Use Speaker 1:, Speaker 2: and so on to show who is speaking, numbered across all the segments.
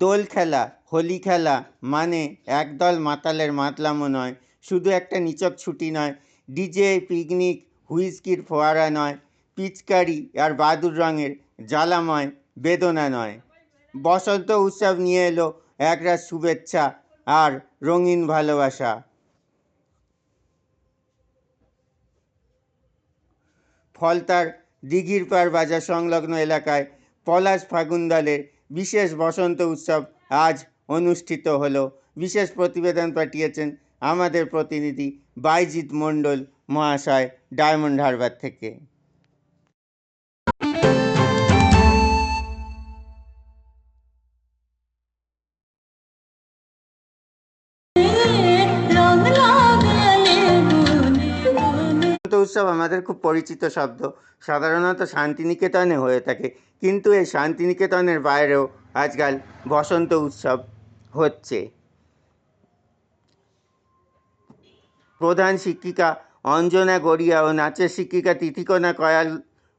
Speaker 1: দোল খেলা, হোলি খেলা মানে একদল মাতালের মাতলামো নয়, শুধু একটা নিছক ছুটি নয়, ডিজে, পিকনিক, হুইস্কির ফোয়ারা নয়, পিচকারি আর বাদুর রঙের জ্বালাময় বেদনা নয়। বসন্ত উৎসব নিয়ে এলো একরাশ শুভেচ্ছা আর রঙিন ভালোবাসা। ফলতার দিঘির পাড় বাজার সংলগ্ন এলাকায় পলাশ ফাগুন দলের বিশেষ বসন্ত উৎসব আজ অনুষ্ঠিত হলো। বিশেষ প্রতিবেদন পাঠিয়েছেন আমাদের প্রতিনিধি বাইজিৎ মণ্ডল মহাশয় ডায়মন্ড হারবার থেকে। উৎসব আমাদের খুব পরিচিত শব্দ। সাধারণত শান্তিনিকেতনে হয়ে থাকে। কিন্তু এই শান্তিনিকেতনের বাইরেও আজকাল বসন্ত উৎসব হচ্ছে। প্রধান শিক্ষিকা অঞ্জনা গড়িয়া ও নাচের শিক্ষিকা তিথিকোনা কয়াল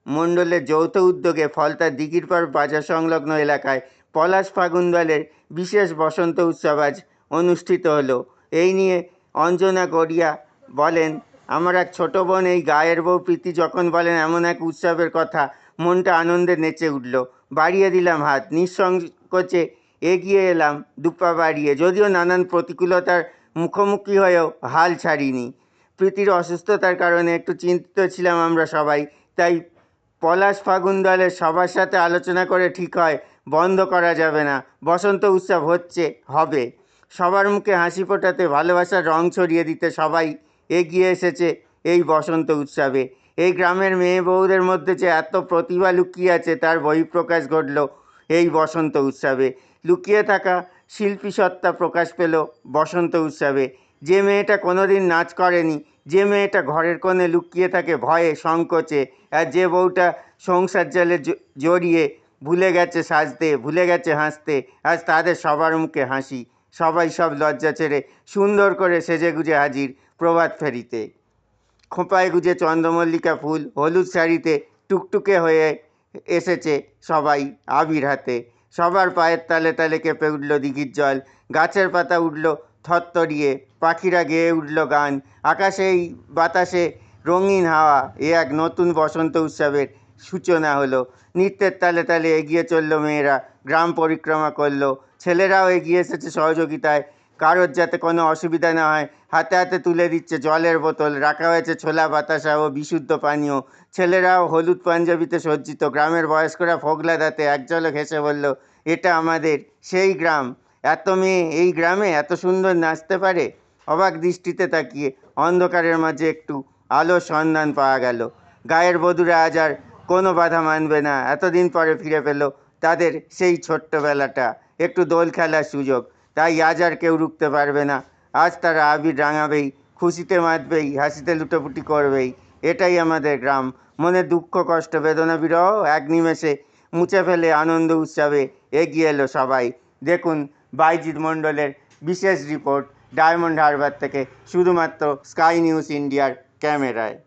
Speaker 1: মণ্ডলের যৌথ উদ্যোগে ফলতার পর বাজার সংলগ্ন এলাকায় পলাশ ফাগুন দলের বিশেষ বসন্ত উৎসব আজ অনুষ্ঠিত হলো। এই নিয়ে অঞ্জনা গড়িয়া বলেন আমার এক ছোটো বোন এই গায়ের বউ প্রীতি যখন বলেন এমন এক উৎসবের কথা, মনটা আনন্দে নেচে উঠল। বাড়িয়ে দিলাম হাত নিঃসংকোচে এগিয়ে এলাম দুপা বাড়িয়ে, যদিও নানান প্রতিকূলতার মুখোমুখি হয়েও হাল ছাড়িনি। প্রীতির অসুস্থতার কারণে একটু চিন্তিত ছিলাম আমরা সবাই, তাই পলাশ ফাগুন দলের সবার সাথে আলোচনা করে ঠিক হয়, বন্ধ করা যাবে না, বসন্ত উৎসব হচ্ছে, হবে। সবার মুখে হাসি ফোটাতে ভালোবাসার রং ছড়িয়ে দিতে সবাই এগিয়ে এসেছে এই বসন্ত উৎসবে। এই গ্রামের মেয়ে বউদের মধ্যে যে এত প্রতিভা লুকিয়ে আছে, তার বহিঃপ্রকাশ ঘটল এই বসন্ত উৎসবে। লুকিয়ে থাকা শিল্পী সত্তা প্রকাশ পেল বসন্ত উৎসবে। যে মেয়েটা কোনোদিন নাচ করেনি, যে মেয়েটা ঘরের কোণে লুকিয়ে থাকে ভয়ে, সংকোচে, আর যে বউটা সংসার জালে জড়িয়ে ভুলে গেছে সাজতে, ভুলে গেছে হাসতে, আজ তাদের সবার মুখে হাসি। সবাই সব লজ্জা ছেড়ে সুন্দর করে সেজে গুজে হাজির। প্রভাত ফেরিতে। খোঁপায় গুজে চন্দ্রমল্লিকা ফুল, হলুদ শাড়িতে টুকটুকে হয়ে এসেছে সবাই আবির হাতে। সবার পায়ের তালে তালে কেঁপে উঠল দিঘির জল, গাছের পাতা উঠল থরথরিয়ে, পাখিরা গেয়ে উঠল গান। আকাশে এই বাতাসে রঙিন হাওয়া, এ এক নতুন বসন্ত উৎসবের সূচনা হলো। নৃত্যের তালে তালে এগিয়ে চলল মেয়েরা, গ্রাম পরিক্রমা করল। ছেলেরাও এগিয়ে এসেছে সহযোগিতায় কারোর যাতে কোনো অসুবিধা না হয়, হাতে হাতে তুলে দিচ্ছে জলের বোতল, রাখা হয়েছে ছোলা, বাতাসা ও বিশুদ্ধ পানীয়। ছেলেরাও হলুদ পাঞ্জাবিতে সজ্জিত। গ্রামের বয়স্করা ফোগলা দাঁতে এক ঝলক হেসে বলল, এটা আমাদের, সেই গ্রাম। এত মেয়ে এই গ্রামে এত সুন্দর নাচতে পারে? অবাক দৃষ্টিতে তাকিয়ে অন্ধকারের মাঝে একটু আলোর সন্ধান পাওয়া গেল। গায়ের বধূরা আজ আর কোনো বাধা মানবে না। এতদিন পরে ফিরে পেল তাদের সেই ছোট্টবেলাটা। একটু দোল খেলার সুযোগ। তাই আজ আর কেউ রুখতে পারবে না। আজ তারা আবির রাঙাবেই, খুশিতে মাতবেই, হাসিতে লুটোপুটি করবেই। এটাই আমাদের গ্রাম। মনে দুঃখ, কষ্ট, বেদনা, বিরহ এক নিমেষে মুছে ফেলে আনন্দ, উৎসবে এগিয়ে এলো সবাই। দেখুন বাইজিৎ মণ্ডলের বিশেষ রিপোর্ট ডায়মন্ড হারবার থেকে, শুধুমাত্র স্কাই নিউজ ইন্ডিয়ার ক্যামেরায়।